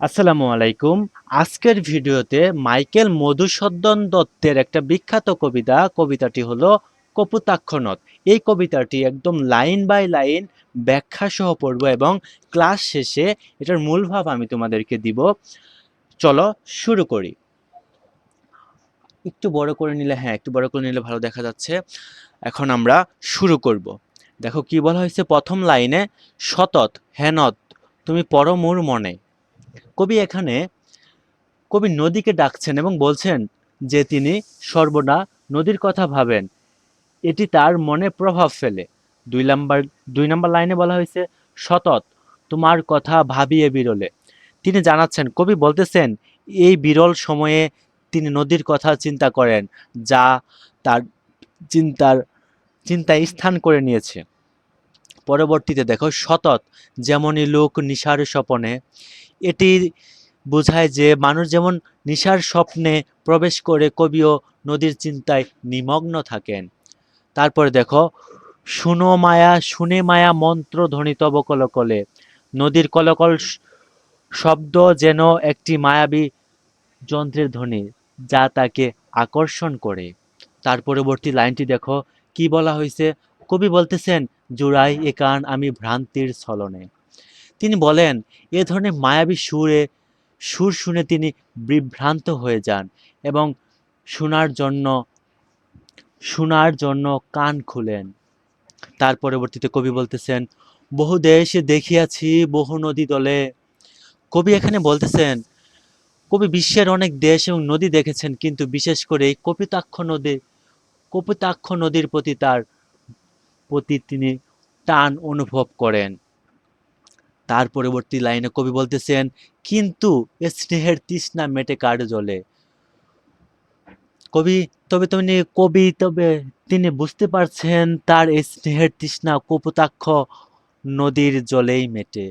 আসসালামু আলাইকুম। আজকের ভিডিওতে মাইকেল মধুসূদন দত্তের একটা বিখ্যাত কবিতা, কবিতাটি হলো কপুতাক্ষ নদ এই কবিতাটি একদম লাইন বাই লাইন ব্যাখ্যা সহ পড়ব এবং ক্লাস শেষে এটার মূল ভাব আমি তোমাদেরকে দিব। চলো শুরু করি। একটু বড় করে নিলে হ্যাঁ একটু বড় করে নিলে ভালো দেখা যাচ্ছে। এখন আমরা শুরু করব। দেখো কি বলা হয়েছে প্রথম লাইনে, সতত হেনত, তুমি পরমুর মনে। কবি এখানে কবি নদীকে ডাকছেন এবং বলছেন যে তিনি সর্বদা নদীর কথা ভাবেন। এটি তার মনে প্রভাব ফেলে। দুই নাম্বার দুই নাম্বার লাইনে বলা হয়েছে, সতত তোমার কথা ভাবিয়ে বিরলে। তিনি জানাচ্ছেন, কবি বলতেছেন, এই বিরল সময়ে তিনি নদীর কথা চিন্তা করেন, যা তার চিন্তার, চিন্তায় স্থান করে নিয়েছে। পরবর্তীতে দেখো, সতত যেমনই লোক নিশার স্বপনে এটি বোঝায় যে মানুষ যেমন নিশার স্বপ্নে প্রবেশ করে কবিও নদীর চিন্তায় নিমগ্ন থাকেন। তারপরে দেখো, শুনো মায়া, শুনে মায়া মন্ত্র ধ্বনিত কলকলে। নদীর কলকল শব্দ যেন একটি মায়াবী যন্ত্রের ধ্বনি, যা তাকে আকর্ষণ করে। তার পরবর্তী লাইনটি দেখো, কি বলা হয়েছে কবি বলতেছেন, জুড়াই এ কান আমি ভ্রান্তির ছলনে। তিনি বলেন, এ ধরনের মায়াবী সুরে, সুর শুনে তিনি বিভ্রান্ত হয়ে যান এবং শোনার জন্য শোনার জন্য কান খুলেন। তার পরবর্তীতে কবি বলতেছেন, বহু দেশে দেখিয়াছি, বহু নদী দলে। কবি এখানে বলতেছেন, কবি বিশ্বের অনেক দেশ এবং নদী দেখেছেন, কিন্তু বিশেষ করে এই কপিতাক্ষ নদী, কপিতাক্ষ নদীর প্রতি তার প্রতি তিনি টান অনুভব করেন। তার পরবর্তী লাইনে কবি বলতেছেন, কিন্তু এ স্নেহের তৃষ্ণা মেটে কার জলে? কবি, তবে তুমি কবি তবে তিনি বুঝতে পারছেন তার এই স্নেহের তৃষ্ণা কপোতাক্ষ নদীর জলেই মেটে।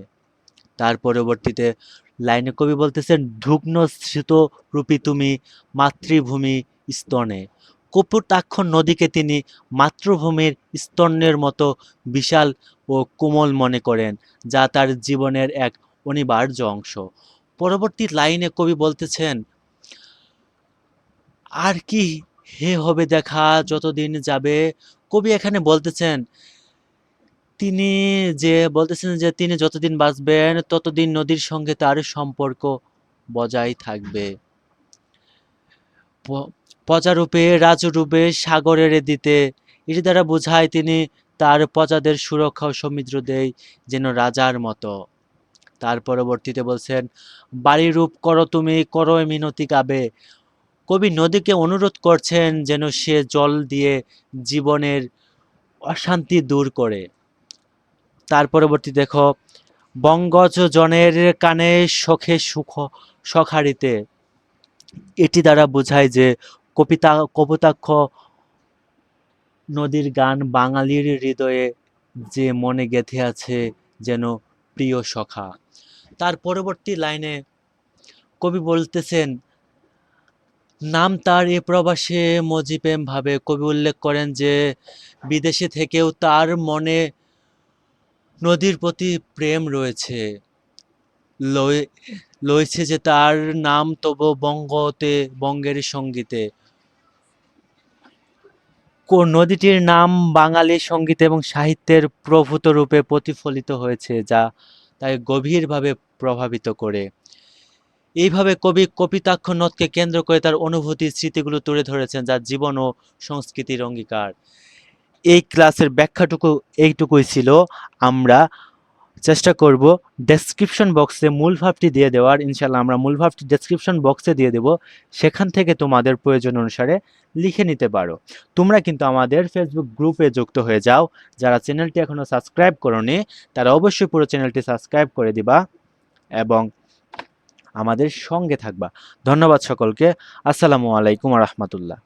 তার পরবর্তীতে লাইনে কবি বলতেছেন ঢুগ্ন স্মৃত রূপী তুমি মাতৃভূমি স্তনে। কপোতাক্ষ নদীকে তিনি মাতৃভূমির স্তনের মতো বিশাল ও কোমল মনে করেন, যা তার জীবনের এক অনিবার্য অংশ। পরবর্তী লাইনে কবি বলতেছেন, আর কি হে হবে দেখা, যতদিন যাবে। কবি এখানে বলতেছেন, তিনি যে, বলতেছেন যে, তিনি যতদিন বাঁচবেন, ততদিন নদীর সঙ্গে তার সম্পর্ক বজায় থাকবে। প- প্রজারূপে রাজরূপে সাগরের দিতে এটি দ্বারা বোঝায় তিনি তার প্রজাদের সুরক্ষা ও সমৃদ্ধ দেয় যেন রাজার মতো। তার পরবর্তীতে বলছেন, বাড়ি রূপ করো তুমি, করো মিনতি গাবে কবি নদীকে অনুরোধ করছেন যেন সে জল দিয়ে জীবনের অশান্তি দূর করে। তার পরবর্তী দেখো বঙ্গজ জনের কানে সখে সুখ সখারিতে। এটি দ্বারা বোঝায় যে কবিতা কবিতাক্ষ নদীর গান বাঙালির হৃদয়ে যে মনে গেঁথে আছে যেন প্রিয় সখা। তার পরবর্তী লাইনে কবি বলতেছেন, নাম তার এ প্রবাসে মজিপ্রেম ভাবে কবি উল্লেখ করেন যে, বিদেশে থেকেও তার মনে নদীর প্রতি প্রেম রয়েছে। লয়ে- লয়েছে যে তার নাম তবু বঙ্গতে, বঙ্গের সঙ্গীতে। নদীটির নাম বাঙালি সংগীত এবং সাহিত্যের প্রভূত রূপে প্রতিফলিত হয়েছে, যা তাই গভীরভাবে প্রভাবিত করে। এইভাবে কবি কপিতাক্ষ নদকে কেন্দ্র করে তার অনুভূতি স্মৃতিগুলো তুলে ধরেছেন, যা জীবন ও সংস্কৃতির অঙ্গীকার। এই ক্লাসের ব্যাখ্যাটুকু এইটুকুই ছিল। আমরা চেষ্টা করব ডেসক্রিপশন বক্সে মূল ভাবটি দিয়ে দেওয়ার। ইনশাল্লাহ আমরা মূল ভাবটি ডেসক্রিপশন বক্সে দিয়ে দেব। সেখান থেকে তোমাদের প্রয়োজন অনুসারে লিখে নিতে পারো। তোমরা কিন্তু আমাদের ফেসবুক গ্রুপে যুক্ত হয়ে যাও। যারা চ্যানেলটি এখনও সাবস্ক্রাইব করনি, তারা অবশ্যই পুরো চ্যানেলটি সাবস্ক্রাইব করে দিবা এবং আমাদের সঙ্গে থাকবা। ধন্যবাদ সকলকে। আসসালামু আলাইকুম রহমতুল্লাহ।